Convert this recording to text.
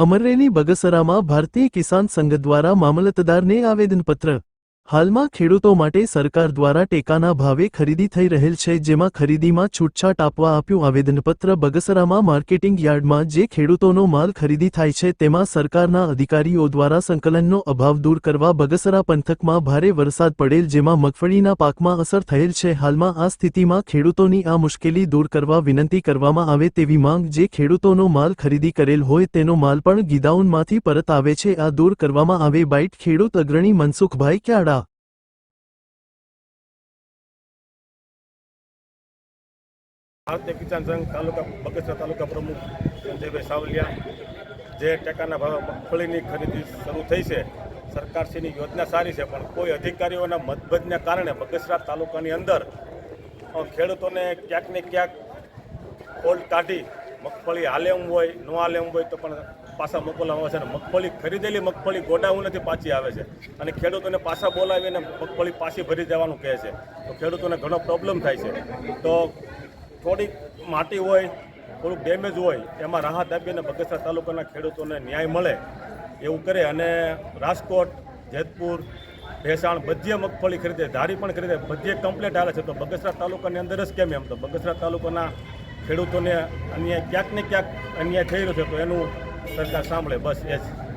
અમરેલી બગસરામાં ભારતીય કિસાન સંઘ દ્વારા મામલતદારને આવેદનપત્ર હાલમાં ખેડૂતો માટે સરકાર દ્વારા ટેકાના ભાવે ખરીદી થઈ રહેલ છે, જેમાં ખરીદીમાં છૂટછાટ આપવા આપ્યું આવેદનપત્ર બગસરામાં માર્કેટિંગ યાર્ડમાં જે ખેડૂતોનો માલ ખરીદી થાય છે, તેમાં સરકારના અધિકારીઓ દ્વારા સંકલનનો અભાવ દૂર કરવા બગસરા પંથકમાં ભારે વરસાદ પડેલ, જેમાં મગફળીના પાકમાં અસર થયેલ છે. હાલમાં આ સ્થિતિમાં ખેડૂતોની આ મુશ્કેલી દૂર કરવા વિનંતી કરવામાં આવે તેવી માંગ જે ખેડૂતોનો માલ ખરીદી કરેલ હોય, તેનો માલ પણ ગીદાઉનમાંથી પરત આવે છે. આ દૂર કરવામાં આવે બાઇટ ખેડૂત અગ્રણી મનસુખભાઈ ક્યાડા ભારતીય કિસાન સંઘ તાલુકા બગસરા તાલુકા પ્રમુખ સંજયભાઈ સાવલિયા, જે ટેકાના ભાવે મગફળીની ખરીદી શરૂ થઈ છે. સરકારશ્રીની યોજના સારી છે, પણ કોઈ અધિકારીઓના મતભેદને કારણે બગસરા તાલુકાની અંદર ખેડૂતોને ક્યાંક ને ક્યાંક ફોલ્ટ કાઢી મગફળી હાલે હોય, ન હાલે હોય તો પણ પાછા મોકલવામાં આવે છે. અને મગફળી ખરીદેલી મગફળી ગોડાઉનેથી પાછી આવે છે. અને ખેડૂતોને પાછા બોલાવીને મગફળી પાછી ભરી દેવાનું કહે છે. તો ખેડૂતોને ઘણો પ્રોબ્લેમ થાય છે. તો થોડીક માટી હોય, થોડુંક ડેમેજ હોય, એમાં રાહત આપીને બગસરા તાલુકાના ખેડૂતોને ન્યાય મળે એવું કરે અને રાજકોટ, જેતપુર, ભેસાણ બધીએ મગફળી ખરીદે, ધારી પણ ખરીદે, બધી કમ્પ્લેટ આવે છે. તો બગસરા તાલુકાની અંદર જ કેમ એમ? તો બગસરા તાલુકાના ખેડૂતોને અન્યાય ક્યાંક ને ક્યાંક અન્યાય થઈ રહ્યો છે, તો એનું સરકાર સાંભળે. બસ એ જ.